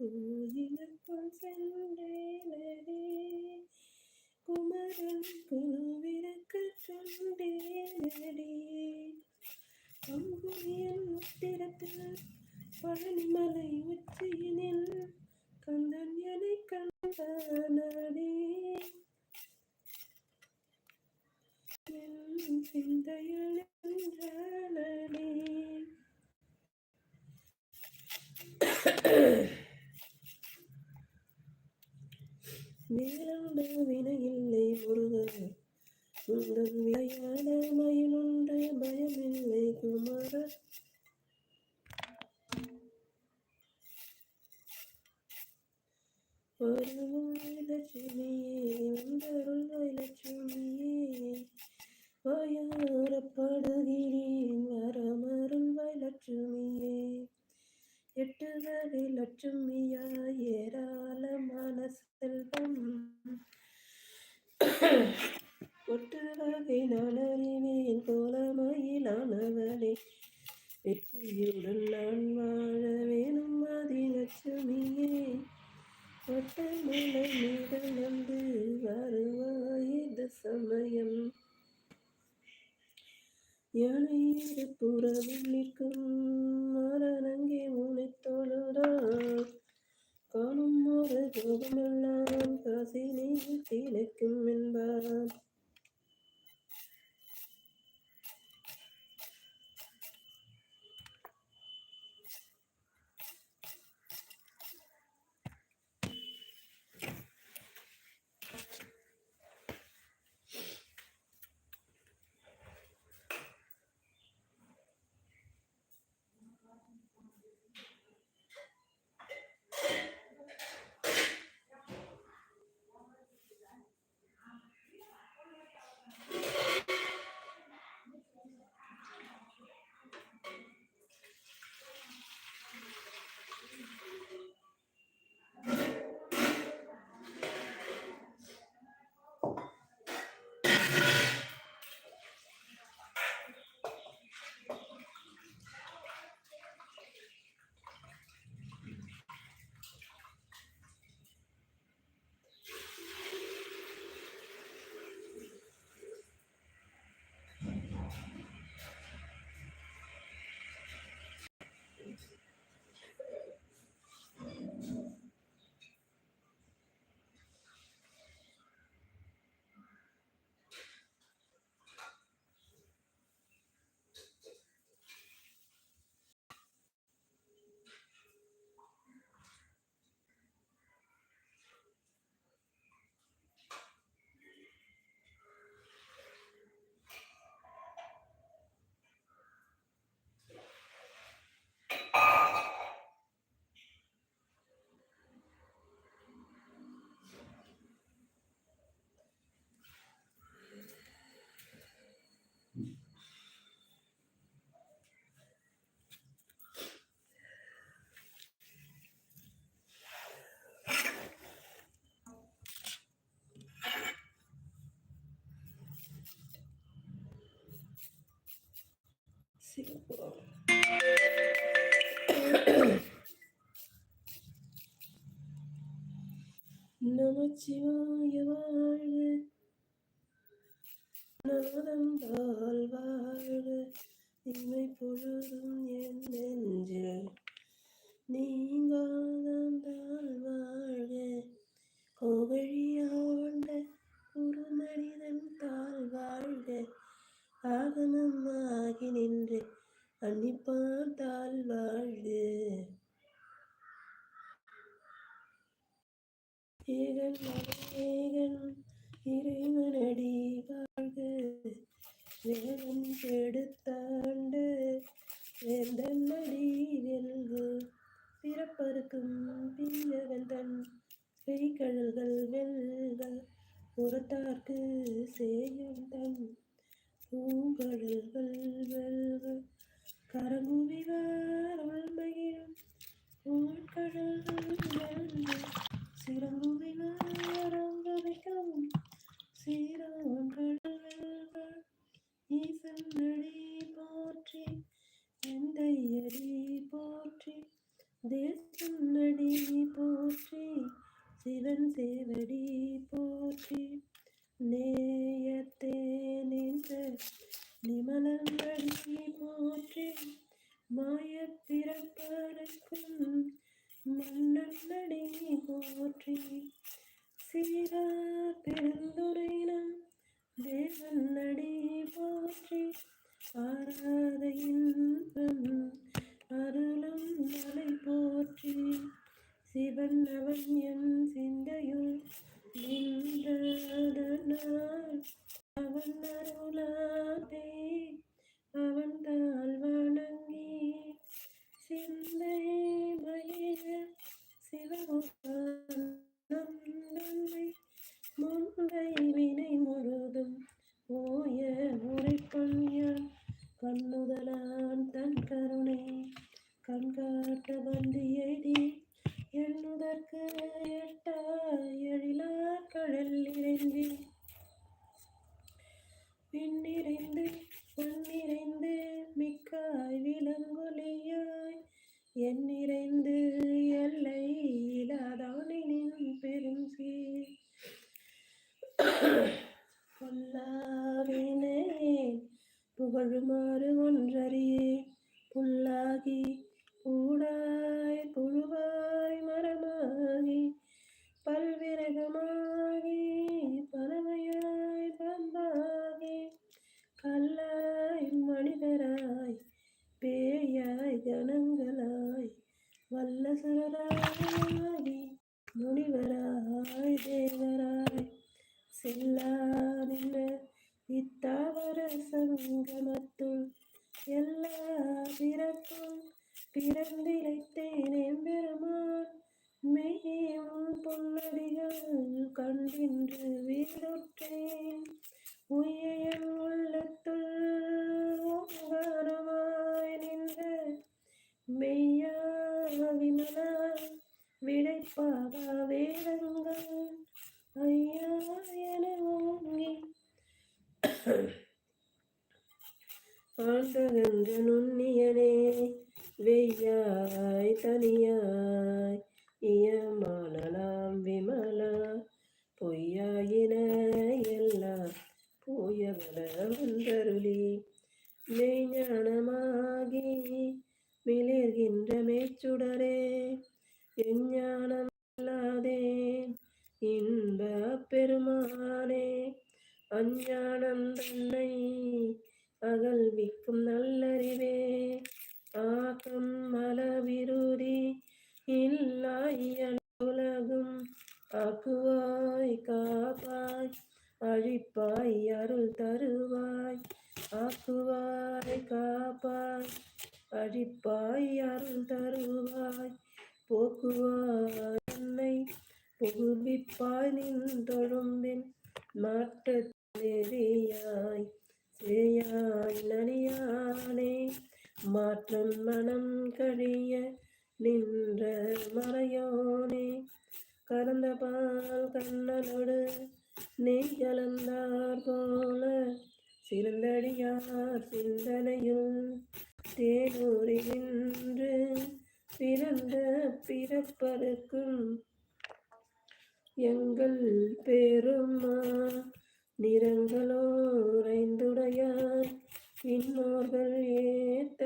கோயிலுக்குள் சென்றேனே குமரன் குழுவிற்கு சொந்தேனடி. அங்குயல் உத்திரத்தில் பழனிமலை உச்சியில் வகை லட்சுமியாய் ஏராளமான செல்வம் சிறப்பு நமச்சிவாய வாழ்க நாதந்தால் வாழ்க இமை பொழுதும் என் நெஞ்சில் நீங்காதந்தால் வாழ்க கோவழியாண்ட ஒரு மனிதன் தாழ் வாழ்க ஆகனமாகி நின்று அன்னி பார்த்தால் வாழ்வு. ஏகன் ஏகன் இறைவனடி வாழ்வு. வேதன் கெடுத்தாண்டு வேந்தன் அடி வெல்கு. பிறப்பருக்கும் பின்னவன் தன் பெய்கடல்கள் வெல்க. புறத்தார்க்கு செய்யும் தன் பூங்கடல்கள் வெல்வ கரங்குவிவார் உள்மகிழும் பூங்கடல்கள் சிறங்கு da da da. வந்தருளி மெய்ஞானமாகி மிளர்கின்ற மேச்சுடரே நின்ற மறையோனே கறந்த பால் கண்ணனோடு நெய் கலந்தார் போல சிறந்தடியார் சிந்தனையும் தேனூரின்று பிறந்த பிறப்பருக்கும் எங்கள் பெருமா நிறங்களோரைந்துடையார் இன்னோர்கள் ஏத்த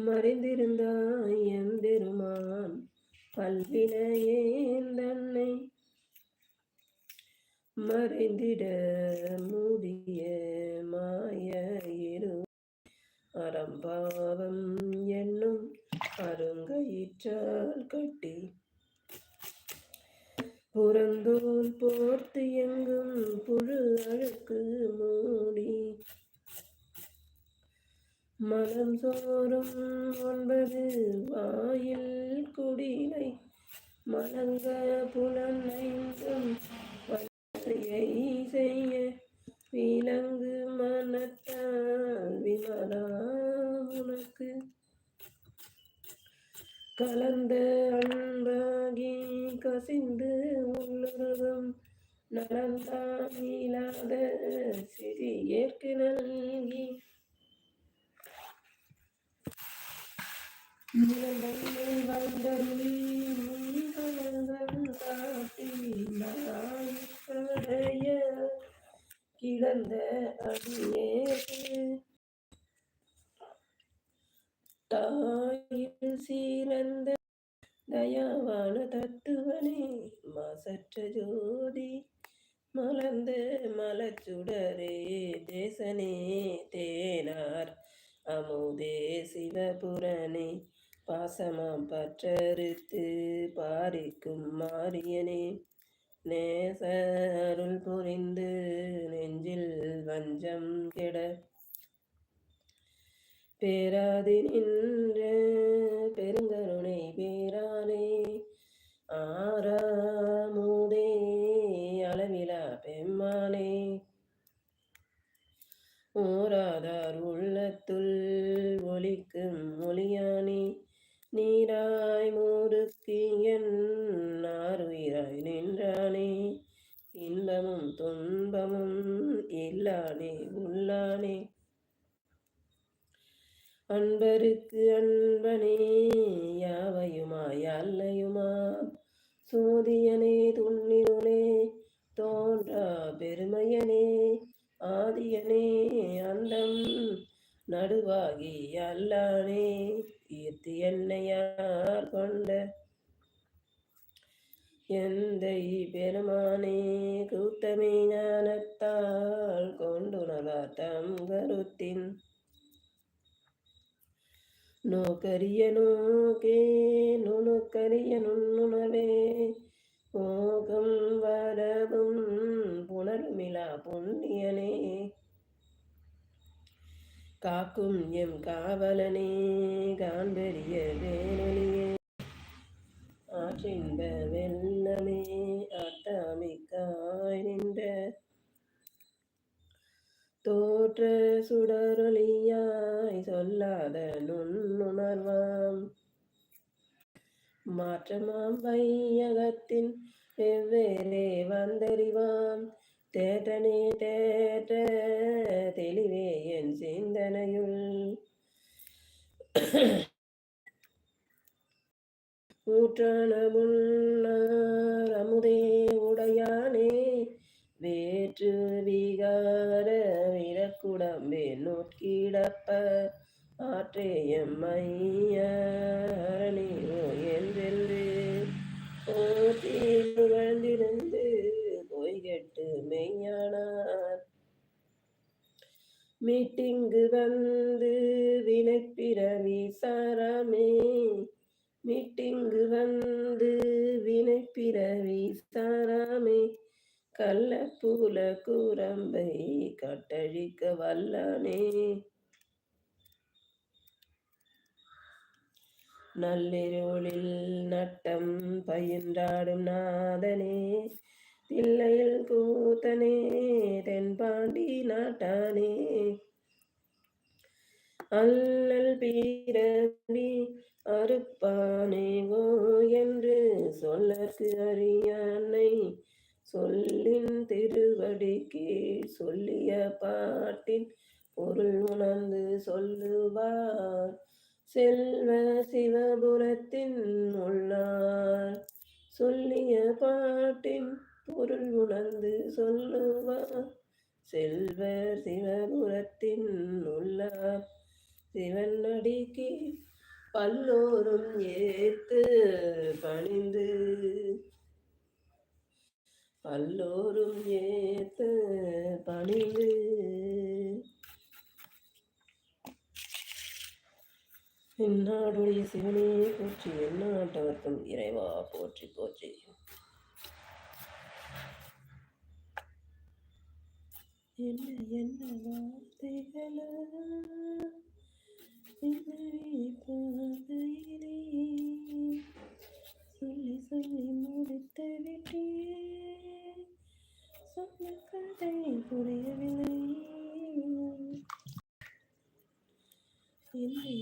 மறைந்திருந்தாய் எம்பெருமான் பல்வினையே தன்னை மறைந்திட மூடிய மாய இரு அறம்பாவம் என்னும் அருங்கயிற்றால் கட்டி புறந்தோல் போர்த்து எங்கும் புழு அழுக்கு மூடி மனம் சோறும் ஒன்பது வாயில் குடிலை மலங்க புலன் ஐந்தும் செய்ய விலங்கு மனத்தால் விமலா உனக்கு. கலந்த அன்பாகி கசிந்து உள்ளுருகம் நலந்தான் இல்லாத சிறு ஏற்க நல்கி கிடந்த அடியேற்கு தாயில் சீரந்த தயாவான தத்துவனே. மாசற்ற ஜோதி மலர்ந்த மலச்சுடரே தேசனே தேனார் அமுதே சிவபுரனே. பாசமாம் பற்றறுத்து பாரிக்கும் மாரியனே. நேச அருள் புரிந்து நெஞ்சில் வஞ்சம் கெட. பேராதி நின்ற பெருங்கருணை பேரானே. ஆறாமுதே அளவிலா பெம்மானே. ஓராதார் உள்ளத்துள் ஒலிக்கும் ஒளியானே. நீராய் மூருக்கியன் நாருயிராய் நின்றானே. இன்பமும் துன்பமும் இல்லானே உள்ளானே. அன்பருக்கு அன்பனே யாவையுமா அல்லையுமா சூதியனே மாற்றமாம் வையகத்தின் வெவ்வேறே வந்தறிவாம். தேற்றனே தேற்ற தெளிவே என் சிந்தனையுள். ஊற்றான முன்னார் அமுதே உடையானே வேற்று விகார விரக்குடம்பே நோக்கிடப்ப ஆற்றேயம் என்றென்று போற்றி புகழ்ந்திருந்து பொய்கெட்டு மெய்ஞானார். மீட்டிங்கு வந்து வினைப்பிறவி சாரமே மீட்டிங்கு வந்து வினைப்பிறவி சாராமே கள்ளப்பூல கூரம்பை கட்டழிக்க வல்லானே. நள்ளிருளில் நட்டம் பயின்றாடும் நாதனே தில்லையில் கூத்தனே தென்பாண்டி நாட்டானே. அல்லல் பீரவி அறுப்பானேகோ என்று சொல்லற்கு அறியானை சொல்லின் திருவடிக்கு சொல்லிய பாட்டின் பொருள் உணர்ந்து சொல்லுவார். செல்வ சிவபுரத்தின் உள்ளார். சொல்லிய பாட்டின் பொருள் உணர்ந்து சொல்லுவார். செல்வ சிவபுரத்தின் உள்ளார். சிவன் அடிக்கு பல்லோரும் ஏத்து பணிந்து. பல்லோரும் ஏத்து பணிந்து. என்னாடுடைய சிவனே போற்றி எந்நாட்டவர்க்கும் இறைவா போற்றி போற்றி. என்ன என்ன வார்த்தைகளா? பாதையிலே சொல்லி சொல்லி முடித்து விட்டே சொன்ன கதை புரியவில்லை. Oh.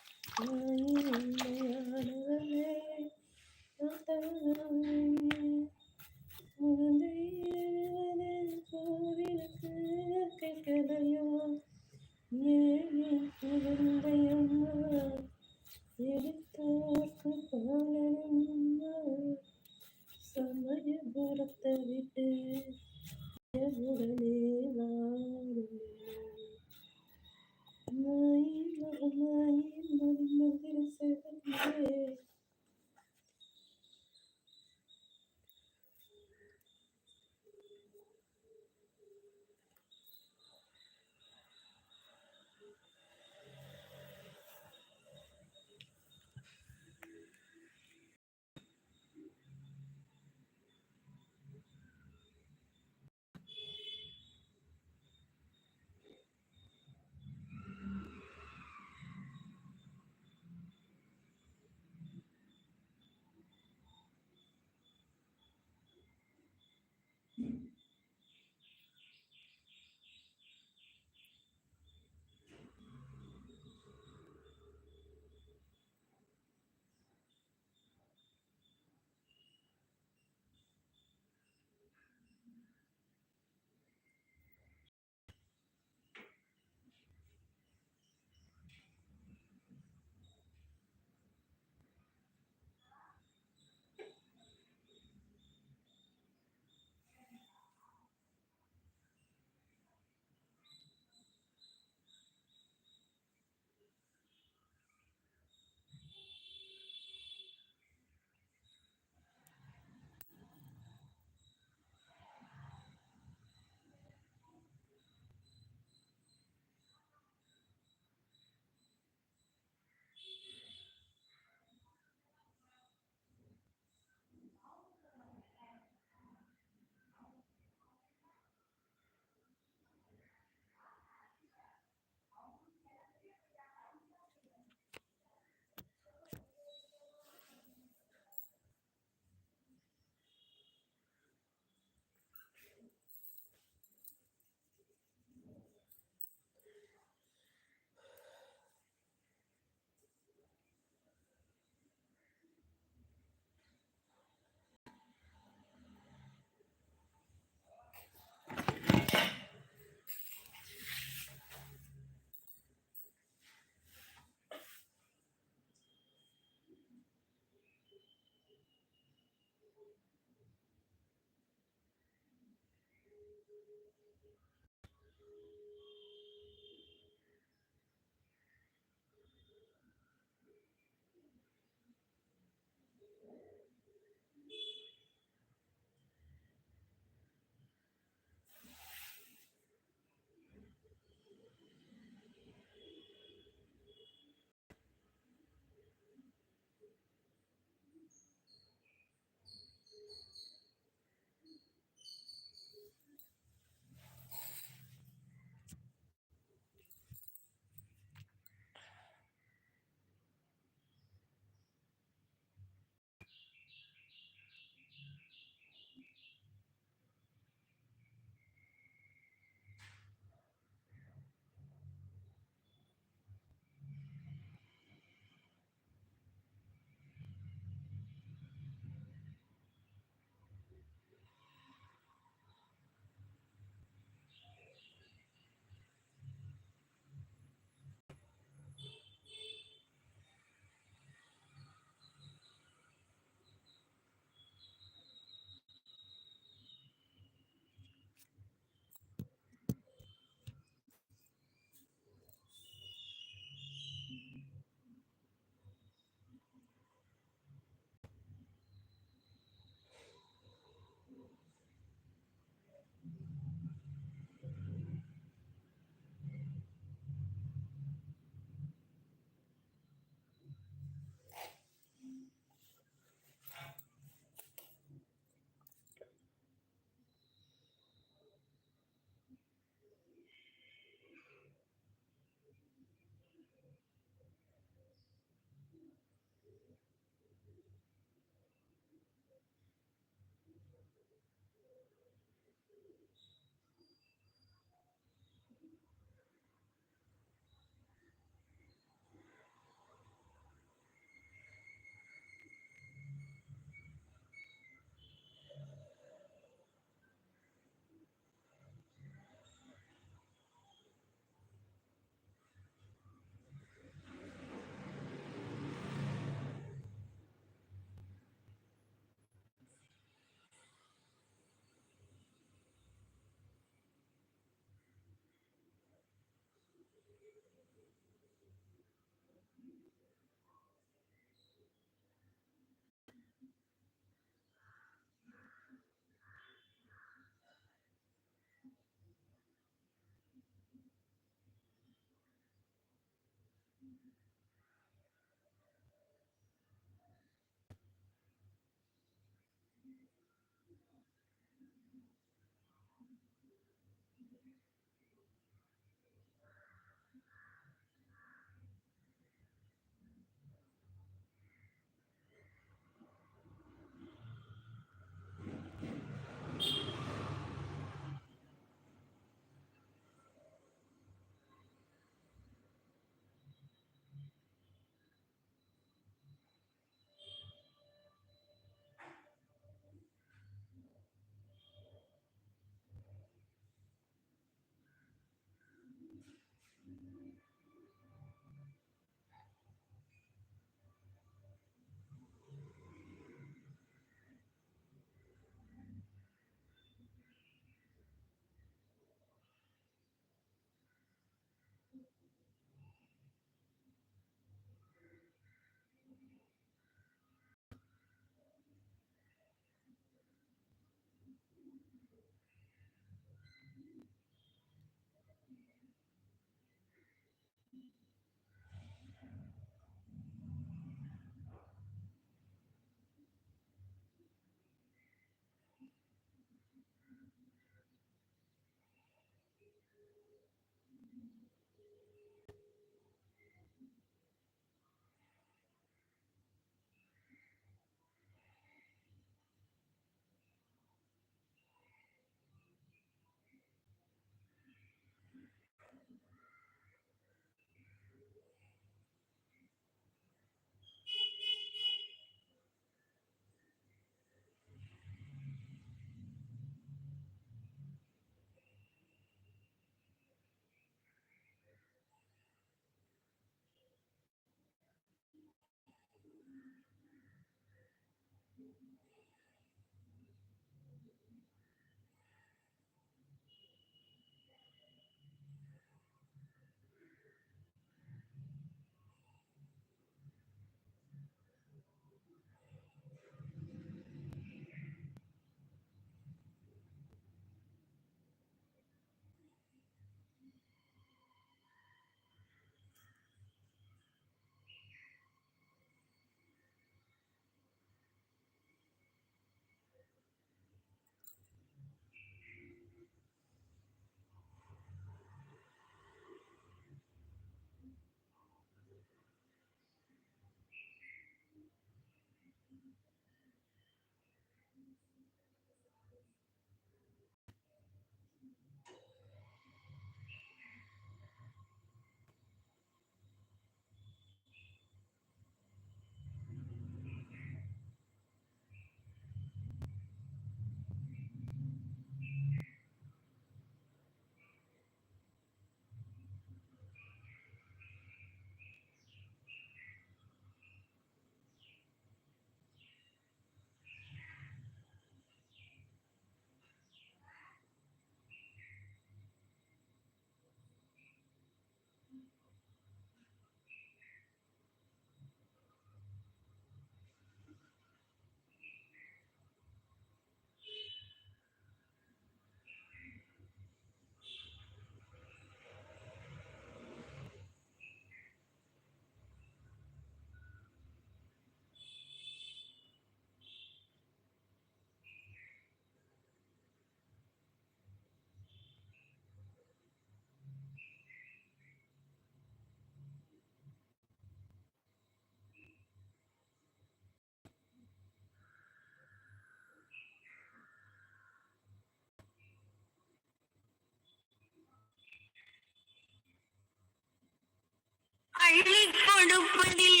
பள்ளி கொடுப்பதில்